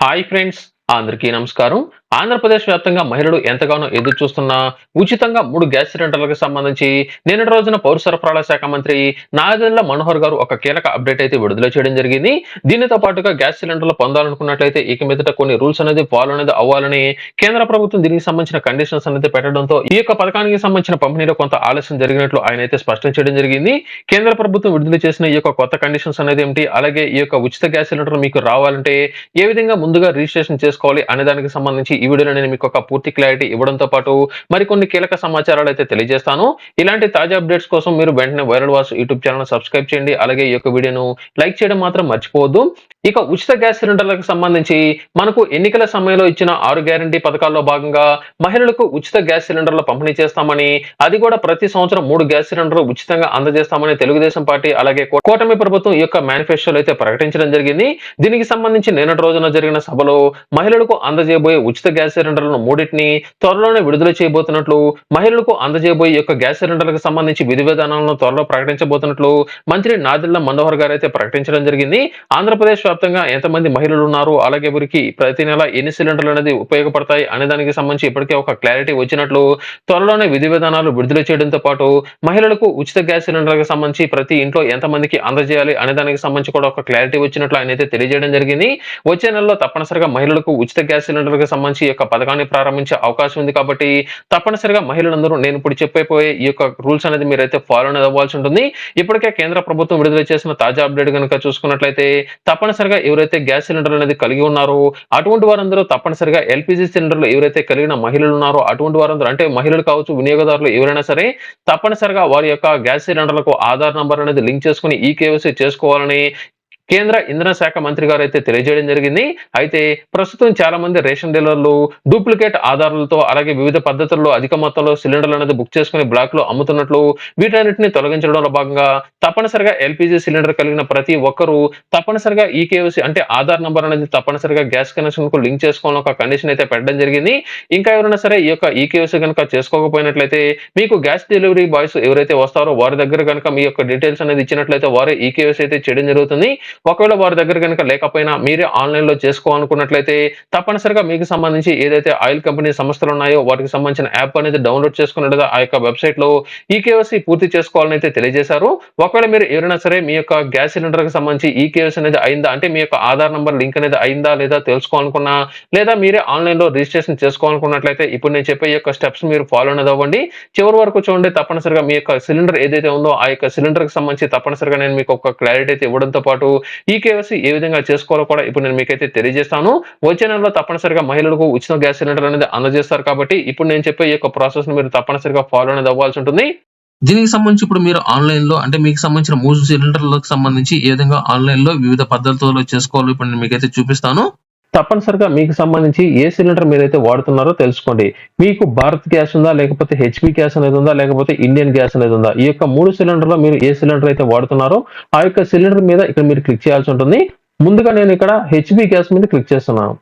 Hi friends అందరికీ నమస్కారం. ఆంధ్రప్రదేశ్ వ్యాప్తంగా మహిళలు ఎంతగానో ఎదురు చూస్తున్న ఉచితంగా మూడు గ్యాస్ సిలిండర్లకు సంబంధించి నిన్నటి రోజున పౌర సరఫరాల శాఖ మంత్రి నాగేంద్ర మనోహర్ గారు ఒక కీలక అప్డేట్ అయితే విడుదల చేయడం జరిగింది. దీనితో పాటుగా గ్యాస్ సిలిండర్లు పొందాలనుకున్నట్లయితే ఇక మీదట కొన్ని రూల్స్ అనేది ఫాలో అనేది అవ్వాలని కేంద్ర ప్రభుత్వం దీనికి సంబంధించిన కండిషన్స్ అనేది పెట్టడంతో ఈ యొక్క పథకానికి సంబంధించిన పంపిణీలో కొంత ఆలస్యం జరిగినట్లు ఆయన అయితే స్పష్టం చేయడం జరిగింది. కేంద్ర ప్రభుత్వం విడుదల చేసిన ఈ యొక్క కొత్త కండిషన్స్ అనేది ఏమిటి? అలాగే ఈ యొక్క ఉచిత గ్యాస్ సిలిండర్ మీకు రావాలంటే ఏ విధంగా ముందుగా రిజిస్ట్రేషన్ చేసుకోవాలి అనే దానికి సంబంధించి ఈ వీడియోలో నేను మీకు ఒక పూర్తి క్లారిటీ ఇవ్వడంతో పాటు మరికొన్ని కీలక సమాచారాలు అయితే తెలియజేస్తాను. ఇలాంటి తాజా అప్డేట్స్ కోసం మీరు వెంటనే వైరల్ వాస్ యూట్యూబ్ ఛానల్ సబ్స్క్రైబ్ చేయండి. అలాగే ఈ యొక్క వీడియోను లైక్ చేయడం మాత్రం మర్చిపోవద్దు. ఇక ఉచిత గ్యాస్ సిలిండర్లకు సంబంధించి మనకు ఎన్నికల సమయంలో ఇచ్చిన ఆరు గ్యారంటీ పథకాల్లో భాగంగా మహిళలకు ఉచిత గ్యాస్ సిలిండర్లు పంపిణీ చేస్తామని అది కూడా ప్రతి సంవత్సరం మూడు గ్యాస్ సిలిండర్లు ఉచితంగా అందజేస్తామని తెలుగుదేశం పార్టీ అలాగే కూటమి ప్రభుత్వం ఈ యొక్క మేనిఫెస్టోలో అయితే ప్రకటించడం జరిగింది. దీనికి సంబంధించి నిన్నటి రోజున జరిగిన సభలో మహిళలకు అందజేయబోయే ఉచిత గ్యాస్ సిలిండర్లను మూడింటిని త్వరలోనే విడుదల చేయబోతున్నట్లు మహిళలకు అందజేయబోయే యొక్క గ్యాస్ సిలిండర్లకు సంబంధించి విధి విధానాలను త్వరలో ప్రకటించబోతున్నట్లు మంత్రి నాదిల్ల మనోహర్ గారు అయితే ప్రకటించడం జరిగింది. ఆంధ్రప్రదేశ్ వ్యాప్తంగా ఎంతమంది మహిళలు ఉన్నారు? అలాగే వీరికి ప్రతి నెల ఎన్ని సిలిండర్లు అనేది ఉపయోగపడతాయి? అనే దానికి సంబంధించి ఇప్పటికే ఒక క్లారిటీ వచ్చినట్లు త్వరలోనే విధి విధానాలు విడుదల చేయడంతో పాటు మహిళలకు ఉచిత గ్యాస్ సిలిండర్లకు సంబంధించి ప్రతి ఇంట్లో ఎంతమందికి అందజేయాలి? అనే దానికి సంబంధించి కూడా ఒక క్లారిటీ వచ్చినట్లు ఆయన అయితే తెలియజేయడం జరిగింది. వచ్చే నెలలో తప్పనిసరిగా మహిళలకు ఉచిత గ్యాస్ సిలిండర్లకు సంబంధించి ఈ యొక్క పథకాన్ని ప్రారంభించే అవకాశం ఉంది కాబట్టి తప్పనిసరిగా మహిళలందరూ నేను ఇప్పుడు చెప్పైపోయే ఈ యొక్క రూల్స్ అనేది మీరైతే ఫాలో అనేది అవ్వాల్సి ఉంటుంది. ఇప్పటికే కేంద్ర ప్రభుత్వం విడుదల చేసిన తాజా అప్డేట్ కనుక చూసుకున్నట్లయితే తప్పనిసరిగా ఎవరైతే గ్యాస్ సిలిండర్ అనేది కలిగి ఉన్నారో అటువంటి వారందరూ తప్పనిసరిగా ఎల్పిజి సిలిండర్లు ఎవరైతే కలిగిన మహిళలు ఉన్నారో అటువంటి వారందరూ అంటే మహిళలు కావచ్చు వినియోగదారులు ఎవరైనా సరే తప్పనిసరిగా వారి యొక్క గ్యాస్ సిలిండర్లకు ఆధార్ నంబర్ అనేది లింక్ చేసుకుని ఈ కేవైసీ చేసుకోవాలని కేంద్ర ఇంధన శాఖ మంత్రి గారు అయితే తెలియజేయడం జరిగింది. అయితే ప్రస్తుతం చాలా మంది రేషన్ డీలర్లు డూప్లికేట్ ఆధారాలతో అలాగే వివిధ పద్ధతుల్లో అధిక మొత్తంలో సిలిండర్లు అనేది బుక్ చేసుకుని బ్లాక్లో అమ్ముతున్నట్లు వీటన్నిటిని తొలగించడంలో భాగంగా తప్పనిసరిగా ఎల్పిజి సిలిండర్ కలిగిన ప్రతి ఒక్కరూ తప్పనిసరిగా ఈ కేవైసీ అంటే ఆధార్ నంబర్ అనేది తప్పనిసరిగా గ్యాస్ కనెక్షన్కు లింక్ చేసుకోవాలని ఒక కండిషన్ అయితే పెట్టడం జరిగింది. ఇంకా ఎవరైనా సరే ఈ యొక్క ఈ కేవైసీ కనుక చేసుకోకపోయినట్లయితే మీకు గ్యాస్ డెలివరీ బాయ్స్ ఎవరైతే వస్తారో వారి దగ్గర కనుక మీ యొక్క డీటెయిల్స్ అనేది ఇచ్చినట్లయితే వారే ఈ కేవైసీ అయితే చేయడం జరుగుతుంది. ఒకవేళ వారి దగ్గర కనుక లేకపోయినా మీరే ఆన్లైన్లో చేసుకోవాలనుకున్నట్లయితే తప్పనిసరిగా మీకు సంబంధించి ఏదైతే ఆయిల్ కంపెనీ సంస్థలు ఉన్నాయో వాటికి సంబంధించిన యాప్ అనేది డౌన్లోడ్ చేసుకున్నట్టుగా ఆ యొక్క వెబ్సైట్లో ఈ కేవైసీ పూర్తి చేసుకోవాలని అయితే తెలియజేశారు. ఒకవేళ మీరు ఎవరైనా సరే మీ యొక్క గ్యాస్ సిలిండర్కి సంబంధించి ఈ కేవైసీ అనేది అయిందా? అంటే మీ యొక్క ఆధార్ నంబర్ లింక్ అనేది అయిందా? లేదా తెలుసుకోవాలనుకున్నా లేదా మీరే ఆన్లైన్లో రిజిస్ట్రేషన్ చేసుకోవాలనుకున్నట్లయితే ఇప్పుడు నేను చెప్పే యొక్క స్టెప్స్ మీరు ఫాలో అనేది అవ్వండి. చివరి వరకు చూడండి తప్పనిసరిగా మీ యొక్క సిలిండర్ ఏదైతే ఉందో ఆ యొక్క సిలిండర్కి సంబంధించి తప్పనిసరిగా నేను మీకు ఒక క్లారిటీ అయితే ఇవ్వడంతో పాటు ఈ కేవైసీ ఏ విధంగా చేసుకోవాలో కూడా ఇప్పుడు నేను మీకైతే తెలియజేస్తాను. వచ్చే నెలలో తప్పనిసరిగా మహిళలకు ఉచిత గ్యాస్ సిలిండర్ అనేది అందజేస్తారు కాబట్టి ఇప్పుడు నేను చెప్పే ఈ యొక్క ప్రాసెస్ను మీరు తప్పనిసరిగా ఫాలో అనేది అవ్వాల్సి ఉంటుంది. దీనికి సంబంధించి ఇప్పుడు మీరు ఆన్లైన్లో అంటే మీకు సంబంధించిన మూడు సిలిండర్లకు సంబంధించి ఏ విధంగా ఆన్లైన్లో వివిధ పద్ధతుల్లో చేసుకోవాలో ఇప్పుడు నేను మీకైతే చూపిస్తాను. తప్పనిసరిగా మీకు సంబంధించి ఏ సిలిండర్ మీరైతే వాడుతున్నారో తెలుసుకోండి. మీకు భారత్ గ్యాస్ ఉందా లేకపోతే హెచ్పి గ్యాస్ అనేది ఉందా లేకపోతే ఇండియన్ గ్యాస్ అనేది ఉందా? ఈ యొక్క మూడు సిలిండర్లో మీరు ఏ సిలిండర్ అయితే వాడుతున్నారో ఆ యొక్క సిలిండర్ మీద ఇక్కడ మీరు క్లిక్ చేయాల్సి ఉంటుంది. ముందుగా నేను ఇక్కడ హెచ్పి గ్యాస్ మీద క్లిక్ చేస్తున్నాను.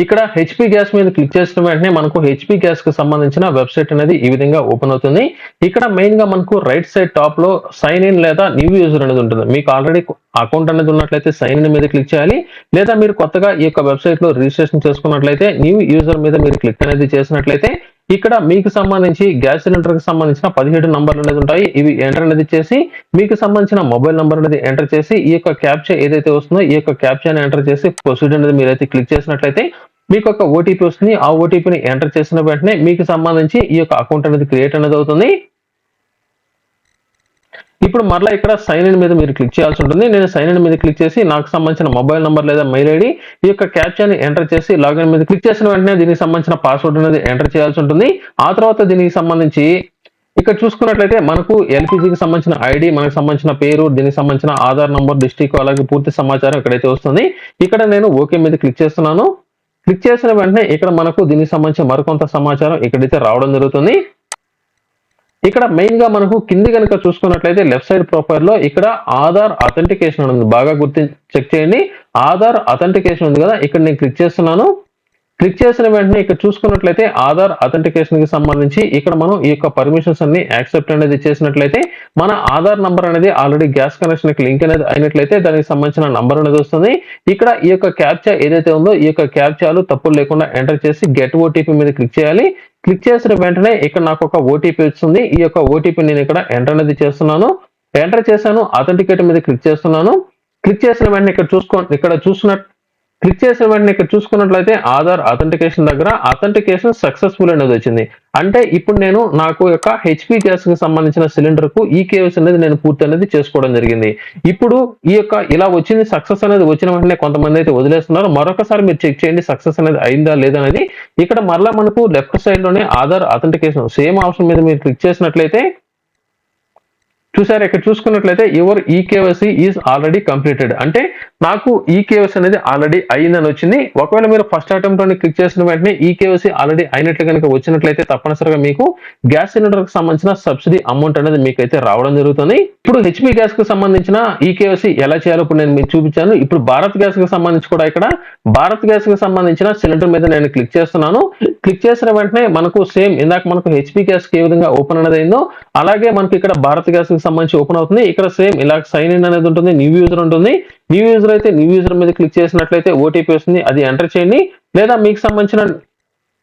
ఇక్కడ హెచ్పి గ్యాస్ మీద క్లిక్ చేసిన వెంటనే మనకు హెచ్పి గ్యాస్కి సంబంధించిన వెబ్సైట్ అనేది ఈ విధంగా ఓపెన్ అవుతుంది. ఇక్కడ మెయిన్గా మనకు రైట్ సైడ్ టాప్లో సైన్ ఇన్ లేదా న్యూ యూజర్ అనేది ఉంటుంది. మీకు ఆల్రెడీ అకౌంట్ అనేది ఉన్నట్లయితే సైన్ ఇన్ మీద క్లిక్ చేయాలి. లేదా మీరు కొత్తగా ఈ యొక్క వెబ్సైట్లో రిజిస్ట్రేషన్ చేసుకున్నట్లయితే న్యూ యూజర్ మీద మీరు క్లిక్ అనేది చేసినట్లయితే ఇక్కడ మీకు సంబంధించి గ్యాస్ సిలిండర్కి సంబంధించిన పదిహేడు నంబర్లు అనేది ఉంటాయి. ఇవి ఎంటర్ అనేది చేసి మీకు సంబంధించిన మొబైల్ నంబర్ అనేది ఎంటర్ చేసి ఈ యొక్క క్యాప్చా ఏదైతే వస్తుందో ఈ యొక్క క్యాప్చాని ఎంటర్ చేసి ప్రొసీడ్ అనేది మీరైతే క్లిక్ చేసినట్లయితే మీకు ఒక ఓటీపీ వస్తుంది. ఆ ఓటీపీని ఎంటర్ చేసిన వెంటనే మీకు సంబంధించి ఈ యొక్క అకౌంట్ అనేది క్రియేట్ అనేది అవుతుంది. ఇప్పుడు మరలా ఇక్కడ సైన్ ఇన్ మీద మీరు క్లిక్ చేయాల్సి ఉంటుంది. నేను సైన్ ఇన్ మీద క్లిక్ చేసి నాకు సంబంధించిన మొబైల్ నెంబర్ లేదా మెయిల్ ఐడి ఈ యొక్క క్యాప్చాని ఎంటర్ చేసి లాగిన్ మీద క్లిక్ చేసిన వెంటనే దీనికి సంబంధించిన పాస్వర్డ్ అనేది ఎంటర్ చేయాల్సి ఉంటుంది. ఆ తర్వాత దీనికి సంబంధించి ఇక్కడ చూసుకున్నట్లయితే మనకు ఎల్పిజికి సంబంధించిన ఐడి మనకు సంబంధించిన పేరు దీనికి సంబంధించిన ఆధార్ నంబర్ డిస్టిక్ అలాగే పూర్తి సమాచారం ఇక్కడైతే వస్తుంది. ఇక్కడ నేను ఓకే మీద క్లిక్ చేస్తున్నాను. క్లిక్ చేసిన వెంటనే ఇక్కడ మనకు దీనికి సంబంధించిన మరికొంత సమాచారం ఇక్కడైతే రావడం జరుగుతుంది. ఇక్కడ మెయిన్గా మనకు కింది కనుక చూసుకున్నట్లయితే లెఫ్ట్ సైడ్ ప్రొఫైల్లో ఇక్కడ ఆధార్ అథెంటికేషన్ ఉంది. బాగా గుర్తి చెక్ చేయండి. ఆధార్ అథెంటికేషన్ ఉంది కదా. ఇక్కడ నేను క్లిక్ చేస్తున్నాను. క్లిక్ చేసిన వెంటనే ఇక్కడ చూసుకున్నట్లయితే ఆధార్ అథెంటికేషన్కి సంబంధించి ఇక్కడ మనం ఈ యొక్క పర్మిషన్స్ అన్ని యాక్సెప్ట్ అనేది చేసినట్లయితే మన ఆధార్ నంబర్ అనేది ఆల్రెడీ గ్యాస్ కనెక్షన్కి లింక్ అనేది అయినట్లయితే దానికి సంబంధించిన నంబర్ అనేది వస్తుంది. ఇక్కడ ఈ యొక్క క్యాప్చా ఏదైతే ఉందో ఈ యొక్క క్యాప్చాలు తప్పులు లేకుండా ఎంటర్ చేసి గెట్ ఓటీపీ మీద క్లిక్ చేయాలి. క్లిక్ చేసిన వెంటనే ఇక్కడ నాకు ఒక ఓటీపీ వస్తుంది ఈ యొక్క ఓటీపీ నేను ఇక్కడ ఎంటర్ అనేది చేస్తున్నాను. ఎంటర్ చేశాను అథెంటికేట్ మీద క్లిక్ చేస్తున్నాను. క్లిక్ చేసిన వెంటనే ఇక్కడ చూసుకో ఇక్కడ చూసినట్టు క్లిక్ చేసిన వెంటనే ఇక్కడ చూసుకున్నట్లయితే ఆధార్ అథెంటికేషన్ దగ్గర అథెంటికేషన్ సక్సెస్ఫుల్ అనేది వచ్చింది. అంటే ఇప్పుడు నేను నాకు యొక్క హెచ్పి గ్యాస్కి సంబంధించిన సిలిండర్కు ఈ కేవైసీ అనేది నేను పూర్తి అనేది చేసుకోవడం జరిగింది. ఇప్పుడు ఈ యొక్క ఇలా వచ్చింది సక్సెస్ అనేది వచ్చిన వెంటనే కొంతమంది అయితే వదిలేస్తున్నారు. మరొకసారి మీరు చెక్ చేయండి సక్సెస్ అనేది అయిందా లేదా అనేది. ఇక్కడ మరలా మనకు లెఫ్ట్ సైడ్లోనే ఆధార్ అథెంటికేషన్ సేమ్ ఆప్షన్ మీద మీరు క్లిక్ చేసినట్లయితే చూసారు ఇక్కడ చూసుకున్నట్లయితే యువర్ ఈ కేవైసీ ఈజ్ ఆల్రెడీ కంప్లీటెడ్. అంటే నాకు ఈ కేవైసీ అనేది ఆల్రెడీ అయిందని వచ్చింది. ఒకవేళ మీరు ఫస్ట్ అటెంప్ట్ క్లిక్ చేసిన వెంటనే ఈ ఆల్రెడీ అయినట్లు కనుక వచ్చినట్లయితే తప్పనిసరిగా మీకు గ్యాస్ సిలిండర్కి సంబంధించిన సబ్సిడీ అమౌంట్ అనేది మీకైతే రావడం జరుగుతుంది. ఇప్పుడు హెచ్పి గ్యాస్కి సంబంధించిన ఈ కేవైసీ ఎలా చేయాలో ఇప్పుడు నేను మీకు చూపించాను. ఇప్పుడు భారత్ గ్యాస్కి సంబంధించి కూడా ఇక్కడ భారత్ గ్యాస్కి సంబంధించిన సిలిండర్ మీద నేను క్లిక్ చేస్తున్నాను. క్లిక్ చేసిన వెంటనే మనకు సేమ్ ఇందాక మనకు హెచ్పి గ్యాస్కి ఏ విధంగా ఓపెన్ అనేది అయిందో అలాగే మనకి ఇక్కడ భారత్ గ్యాస్కి సంబంధించి ఓపెన్ అవుతుంది. ఇక్కడ సేమ్ ఇలా సైన్ ఇన్ అనేది ఉంటుంది న్యూ యూజర్ ఉంటుంది. న్యూ యూజర్ అయితే న్యూ యూజర్ మీద క్లిక్ చేసినట్లయితే ఓటీపీ వస్తుంది అది ఎంటర్ చేయండి. లేదా మీకు సంబంధించిన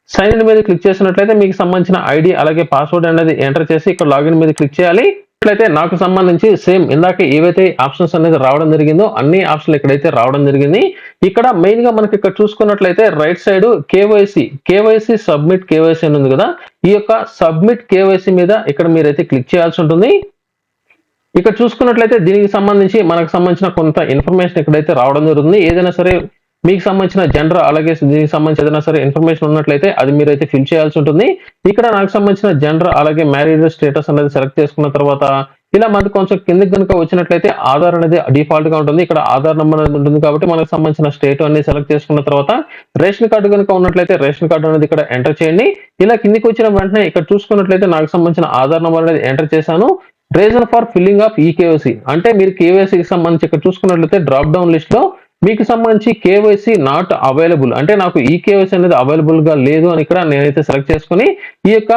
సైన్ ఇన్ మీద క్లిక్ చేసినట్లయితే మీకు సంబంధించిన ఐడి అలాగే పాస్వర్డ్ అనేది ఎంటర్ చేసి ఇక్కడ లాగిన్ మీద క్లిక్ చేయాలి. ఇట్లయితే నాకు సంబంధించి సేమ్ ఇందాక ఏవైతే ఆప్షన్స్ అనేది రావడం జరిగిందో అన్ని ఆప్షన్లు ఇక్కడైతే రావడం జరిగింది. ఇక్కడ మెయిన్గా మనకి ఇక్కడ చూసుకున్నట్లయితే right side KYC KYC submit KYC అని ఉంది కదా? ఈ యొక్క సబ్మిట్ కేవైసీ మీద ఇక్కడ మీరైతే క్లిక్ చేయాల్సి ఉంటుంది. ఇక్కడ చూసుకున్నట్లయితే దీనికి సంబంధించి మనకు సంబంధించిన కొంత ఇన్ఫర్మేషన్ ఇక్కడైతే రావడం జరుగుతుంది. ఏదైనా సరే మీకు సంబంధించిన జెండర్ అలాగే దీనికి సంబంధించి ఏదైనా సరే ఇన్ఫర్మేషన్ ఉన్నట్లయితే అది మీరైతే ఫిల్ చేయాల్సి ఉంటుంది. ఇక్కడ నాకు సంబంధించిన జెండర్ అలాగే మ్యారీడ్ స్టేటస్ అనేది సెలెక్ట్ చేసుకున్న తర్వాత ఇలా మనకు కొంచెం కిందకి కనుక వచ్చినట్లయితే ఆధార్ అనేది డిఫాల్ట్గా ఉంటుంది. ఇక్కడ ఆధార్ నెంబర్ అనేది ఉంటుంది కాబట్టి మనకు సంబంధించిన స్టేట్ అనేది సెలెక్ట్ చేసుకున్న తర్వాత రేషన్ కార్డు కనుక ఉన్నట్లయితే రేషన్ కార్డు అనేది ఇక్కడ ఎంటర్ చేయండి. ఇలా కిందికి వచ్చిన వెంటనే ఇక్కడ చూసుకున్నట్లయితే నాకు సంబంధించిన ఆధార్ నెంబర్ అనేది ఎంటర్ చేశాను. రీజన్ ఫర్ ఫిల్లింగ్ ఆఫ్ ఈ కేవైసీ అంటే మీరు కేవైసీకి సంబంధించి ఇక్కడ చూసుకున్నట్లయితే డ్రాప్ డౌన్ లిస్ట్లో మీకు సంబంధించి కేవైసీ నాట్ అవైలబుల్ అంటే నాకు ఈ కేవైసీ అనేది అవైలబుల్గా లేదు అని ఇక్కడ నేనైతే సెలెక్ట్ చేసుకుని ఈ యొక్క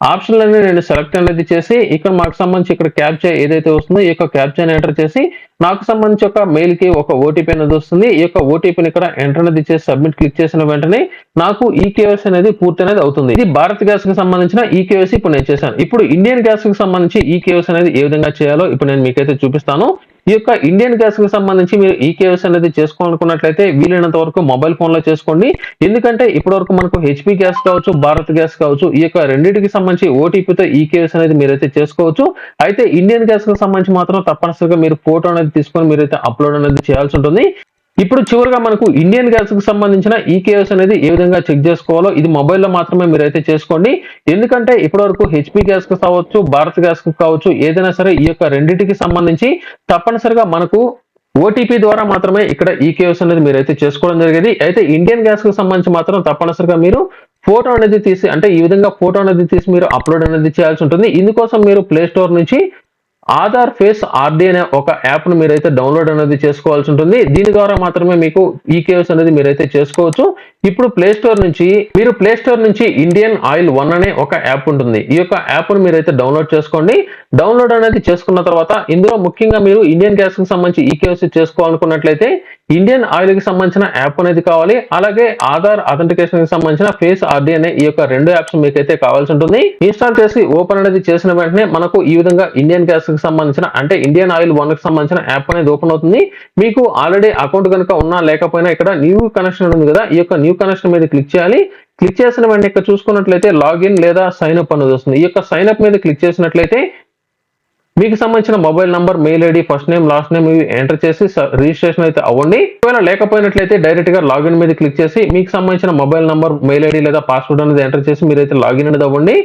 ఆప్షన్ అనేది నేను సెలెక్ట్ అనేది చేసి ఇక్కడ మాకు సంబంధించి ఇక్కడ క్యాప్చర్ ఏదైతే వస్తుందో ఈ యొక్క క్యాప్చర్ని ఎంటర్ చేసి నాకు సంబంధించి ఒక మెయిల్కి ఒక ఓటీపీ అనేది వస్తుంది. ఈ యొక్క ఓటీపీని ఇక్కడ ఎంటర్ అనేది చేసి సబ్మిట్ క్లిక్ చేసిన వెంటనే నాకు ఈ కేవైసీ అనేది పూర్తి అనేది అవుతుంది. ఇది భారత్ గ్యాస్కి సంబంధించిన ఈ కేవైసీ ఇప్పుడు నేను చేశాను. ఇప్పుడు ఇండియన్ గ్యాస్కి సంబంధించి ఈ కేవైసీ అనేది ఏ విధంగా చేయాలో ఇప్పుడు నేను మీకైతే చూపిస్తాను. ఈ యొక్క ఇండియన్ గ్యాస్కి సంబంధించి మీరు ఈ కేవైసీ అనేది చేసుకోవాలనుకున్నట్లయితే వీలైనంత వరకు మొబైల్ ఫోన్లో చేసుకోండి. ఎందుకంటే ఇప్పటి వరకు మనకు హెచ్పి గ్యాస్ కావచ్చు భారత్ గ్యాస్ కావచ్చు ఈ యొక్క రెండింటికి సంబంధించి ఓటీపీతో ఈ కేవైసీ అనేది మీరైతే చేసుకోవచ్చు. అయితే ఇండియన్ గ్యాస్కి సంబంధించి మాత్రం తప్పనిసరిగా మీరు ఫోటో అనేది తీసుకొని మీరైతే అప్లోడ్ అనేది చేయాల్సి ఉంటుంది. ఇప్పుడు చివరిగా మనకు ఇండియన్ గ్యాస్కి సంబంధించిన ఈ కేఎస్ అనేది ఏ విధంగా చెక్ చేసుకోవాలో ఇది మొబైల్లో మాత్రమే మీరైతే చేసుకోండి. ఎందుకంటే ఇప్పటివరకు హెచ్పి గ్యాస్కు కావచ్చు భారత్ గ్యాస్కు కావచ్చు ఏదైనా సరే ఈ యొక్క రెండింటికి సంబంధించి తప్పనిసరిగా మనకు ఓటీపీ ద్వారా మాత్రమే ఇక్కడ ఈ కేఎస్ అనేది మీరైతే చేసుకోవడం జరిగేది. అయితే ఇండియన్ గ్యాస్కు సంబంధించి మాత్రం తప్పనిసరిగా మీరు ఫోటో అనేది తీసి అంటే ఈ విధంగా ఫోటో అనేది తీసి మీరు అప్లోడ్ అనేది చేయాల్సి ఉంటుంది. ఇందుకోసం మీరు ప్లే స్టోర్ నుంచి ఆధార్ ఫేస్ ఆర్డీ అనే ఒక యాప్ను మీరైతే డౌన్లోడ్ అనేది చేసుకోవాల్సి ఉంటుంది. దీని ద్వారా మాత్రమే మీకు ఈ కేవ్స్ అనేది మీరైతే చేసుకోవచ్చు. ఇప్పుడు ప్లే స్టోర్ నుంచి మీరు ప్లే స్టోర్ నుంచి ఇండియన్ ఆయిల్ వన్ అనే ఒక యాప్ ఉంటుంది. ఈ యొక్క యాప్ను మీరైతే డౌన్లోడ్ చేసుకోండి. డౌన్లోడ్ అనేది చేసుకున్న తర్వాత ఇందులో ముఖ్యంగా మీరు ఇండియన్ గ్యాస్కి సంబంధించి ఈకేఎస్సీ చేసుకోవాలనుకున్నట్లయితే ఇండియన్ ఆయిల్కి సంబంధించిన యాప్ అనేది కావాలి. అలాగే ఆధార్ అథెంటికేషన్కి సంబంధించిన ఫేస్ ఆర్డీ అనే ఈ యొక్క రెండు యాప్స్ మీకైతే కావాల్సి ఉంటుంది. ఇన్స్టాల్ చేసి ఓపెన్ అనేది చేసిన వెంటనే మనకు ఈ విధంగా ఇండియన్ గ్యాస్కి సంబంధించిన అంటే ఇండియన్ ఆయిల్ వన్కి సంబంధించిన యాప్ అనేది ఓపెన్ అవుతుంది. మీకు ఆల్రెడీ అకౌంట్ కనుక ఉన్నా లేకపోయినా ఇక్కడ న్యూ కనెక్షన్ ఉంది కదా ఈ యొక్క న్యూ కనెక్షన్ మీద క్లిక్ చేయాలి. క్లిక్ చేసిన వెంటనే ఇక్కడ చూసుకున్నట్లయితే లాగిన్ లేదా సైన్ అప్ అనేది వస్తుంది. ఈ యొక్క సైన్ అప్ మీద క్లిక్ చేసినట్లయితే మీకు సంబంధించిన mobile number mail ID first name last name ఇవి ఎంటర్ చేసి రిజిస్ట్రేషన్ అయితే అవ్వండి. ఒకవేళ లేకపోయినట్లయితే డైరెక్ట్గా లాగిన్ మీద క్లిక్ చేసి మీకు సంబంధించిన మొబైల్ నంబర్ మెయిల్ ఐడి లేదా పాస్వర్డ్ అనేది ఎంటర్ చేసి మీరైతే లాగిన్ అనేది అవ్వండి.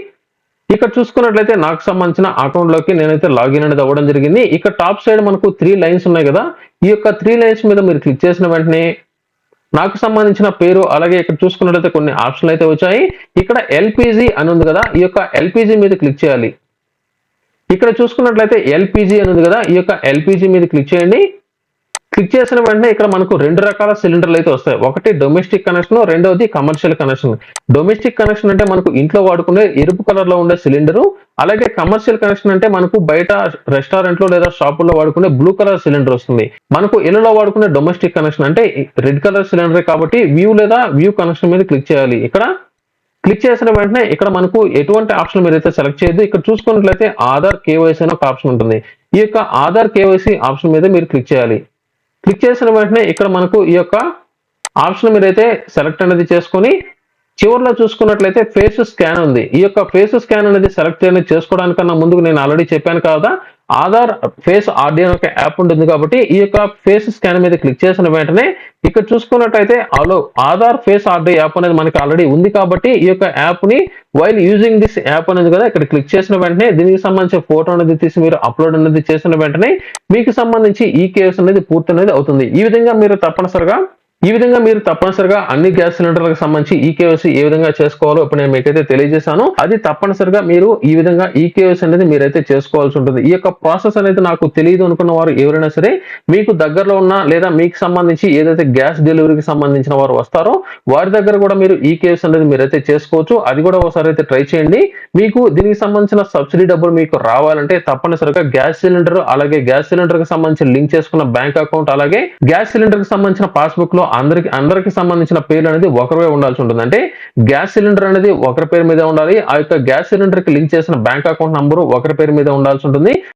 ఇక్కడ చూసుకున్నట్లయితే నాకు సంబంధించిన అకౌంట్లోకి నేనైతే లాగిన్ అనేది అవ్వడం జరిగింది. ఇక్కడ టాప్ సైడ్ మనకు త్రీ లైన్స్ ఉన్నాయి కదా. ఈ యొక్క త్రీ లైన్స్ మీద మీరు క్లిక్ చేసిన వెంటనే నాకు సంబంధించిన పేరు అలాగే ఇక్కడ చూసుకున్నట్లయితే కొన్ని ఆప్షన్లు అయితే వచ్చాయి. ఇక్కడ ఎల్పిజి అని ఉంది కదా ఈ యొక్క ఎల్పిజి మీద క్లిక్ చేయాలి. ఇక్కడ చూసుకున్నట్లయితే ఎల్పిజి అని ఉంది కదా ఈ యొక్క ఎల్పిజి మీద క్లిక్ చేయండి. క్లిక్ చేసిన వెంటనే ఇక్కడ మనకు రెండు రకాల సిలిండర్లు అయితే వస్తాయి. ఒకటి డొమెస్టిక్ కనెక్షన్ రెండవది కమర్షియల్ కనెక్షన్ డొమెస్టిక్ కనెక్షన్ అంటే మనకు ఇంట్లో వాడుకునే ఎరుపు కలర్లో ఉండే సిలిండర్ అలాగే కమర్షియల్ కనెక్షన్ అంటే మనకు బయట రెస్టారెంట్లో లేదా షాపుల్లో వాడుకునే బ్లూ కలర్ సిలిండర్ వస్తుంది. మనకు ఇళ్ళలో వాడుకునే డొమెస్టిక్ కనెక్షన్ అంటే రెడ్ కలర్ సిలిండర్ కాబట్టి వ్యూ లేదా వ్యూ కనెక్షన్ మీద క్లిక్ చేయాలి. ఇక్కడ క్లిక్ చేసిన వెంటనే ఇక్కడ మనకు ఎటువంటి ఆప్షన్ మీరైతే సెలెక్ట్ చేయదు ఇక్కడ చూసుకున్నట్లయితే ఆధార్ కేవైసీ అనే ఒక ఆప్షన్ ఉంటుంది. ఈ యొక్క ఆధార్ కేవైసీ ఆప్షన్ మీద మీరు క్లిక్ చేయాలి. క్లిక్ చేసిన వెంటనే ఇక్కడ మనకు ఈ యొక్క ఆప్షన్ మీరైతే సెలెక్ట్ అనేది చేసుకొని చివరిలో చూసుకున్నట్లయితే ఫేస్ స్కాన్ ఉంది. ఈ యొక్క ఫేస్ స్కాన్ అనేది సెలెక్ట్ అనేది చేసుకోవడానికన్నా ముందుకు నేను ఆల్రెడీ చెప్పాను కదా ఆధార్ ఫేస్ ఆర్డీ అనే ఒక యాప్ ఉంటుంది కాబట్టి ఈ యొక్క ఫేస్ స్కాన్ మీద క్లిక్ చేసిన వెంటనే ఇక్కడ చూసుకున్నట్టయితే అలో ఆధార్ ఫేస్ ఆర్డీ యాప్ అనేది మనకి ఆల్రెడీ ఉంది కాబట్టి ఈ యొక్క యాప్ని వైల్ యూజింగ్ దిస్ యాప్ అనేది కదా ఇక్కడ క్లిక్ చేసిన వెంటనే దీనికి సంబంధించిన ఫోటో అనేది తీసి మీరు అప్లోడ్ అనేది చేసిన వెంటనే మీకు సంబంధించి ఈ కేసు అనేది పూర్తి అనేది అవుతుంది. ఈ విధంగా మీరు తప్పనిసరిగా ఈ విధంగా మీరు తప్పనిసరిగా అన్ని గ్యాస్ సిలిండర్లకు సంబంధించి ఈ కేవైసీ ఏ విధంగా చేసుకోవాలో ఇప్పుడు నేను మీకైతే తెలియజేశాను. అది తప్పనిసరిగా మీరు ఈ విధంగా ఈ కేవైసీ అనేది మీరైతే చేసుకోవాల్సి ఉంటుంది. ఈ యొక్క ప్రాసెస్ అనేది నాకు తెలియదు అనుకున్న వారు ఎవరైనా సరే మీకు దగ్గరలో ఉన్న లేదా మీకు సంబంధించి ఏదైతే గ్యాస్ డెలివరీకి సంబంధించిన వారు వస్తారో వారి దగ్గర కూడా మీరు ఈ అనేది మీరైతే చేసుకోవచ్చు. అది కూడా ఒకసారి అయితే ట్రై చేయండి. మీకు దీనికి సంబంధించిన సబ్సిడీ డబ్బులు మీకు రావాలంటే తప్పనిసరిగా గ్యాస్ సిలిండర్ అలాగే గ్యాస్ సిలిండర్కి సంబంధించి లింక్ చేసుకున్న బ్యాంక్ అకౌంట్ అలాగే గ్యాస్ సిలిండర్కి సంబంధించిన పాస్బుక్లో అందరికి అందరికి సంబంధించిన పేర్లు అనేది ఒకరివే ఉండాల్సి ఉంటుంది. అంటే గ్యాస్ సిలిండర్ అనేది ఒకరి పేరు మీద ఉండాలి. ఆ యొక్క గ్యాస్ సిలిండర్కి లింక్ చేసిన బ్యాంక్ అకౌంట్ నంబర్ ఒకరి పేరు మీద ఉండాల్సి ఉంటుంది.